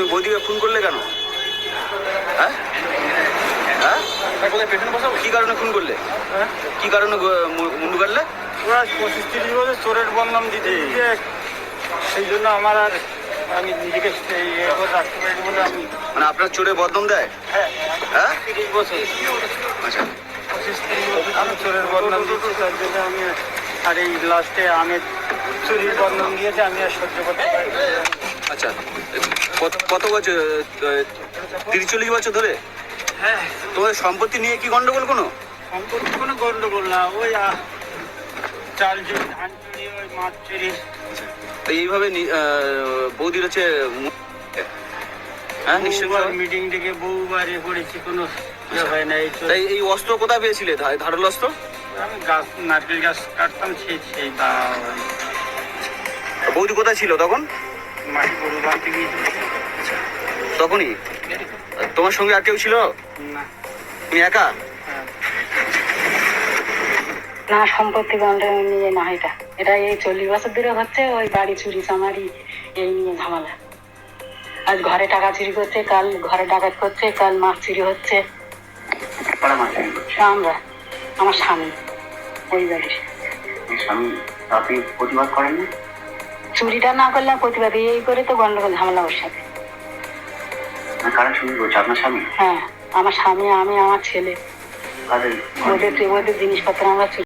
তুমি বৌদিকে ফোন করলে কেন? হ্যাঁ? হ্যাঁ? কি কারণে ফোন করলে? কি কারণে মুন্ডু কাটলে? ওরা পঁচিশ তিরিশ বছর চোরের বদনাম দিতে। সেই জন্য আমার আর আমি নিজেকে রাখতে বলে আমি মানে আপনার চোরে বদনাম দেয়? হ্যাঁ হ্যাঁ? তিরিশ বছর। আচ্ছা। পঁচিশ তিরিশ বছর আমি চোরের বদনাম দিচ্ছি তার জন্য আমি আর এই লাস্টে আমের চুরির বদনাম দিয়েছে আমি আর সহ্য করতে পারি আচ্ছা কত কত বছর তিরিশ চল্লিশ বছর ধরে? হ্যাঁ। তোমাদের সম্পত্তি নিয়ে কি গন্ডগোল কোনো? সম্পর্ক কোনো গন্ডগোল না। ওই চাল ধান চুরি ওই মাছ চুরি তো এইভাবে বৌদির হচ্ছে হ্যাঁ মিটিং ডেকে বহুবার এ করেছি কোনো ইয়ে হয় না এই তাই এই অস্ত্র কোথায় পেয়েছিলে? ধারালো অস্ত্র? আমি গাছ নারকেল গাছ কাটতাম সেই সেই বৌদি কোথায় ছিল তখন? তখনই? তোমার সঙ্গে আর কেউ ছিল? না। তুমি একা? হ্যাঁ না সম্পত্তি বন্ধ নিয়ে না এটা। এটা এই চল্লিশ বছর ধরে হচ্ছে ওই বাড়ি চুরি চামারি এই নিয়ে ঝামেলা। আজ ঘরে টাকা চুরি করছে কাল ঘরে ডাকাত করছে কাল মাছ চুরি হচ্ছে। আমরা আমার স্বামী ওই বাড়ির স্বামী আপনি প্রতিবাদ করেননি? চুরিটা না করলে প্রতিবাদ এই করে তো গন্ডগোল ঝামেলা ওর সাথে। কারা চুরি করছে? আপনার স্বামী? হ্যাঁ আমার স্বামী আমি আমার ছেলে। ওদের ওদের জিনিসপত্র আমরা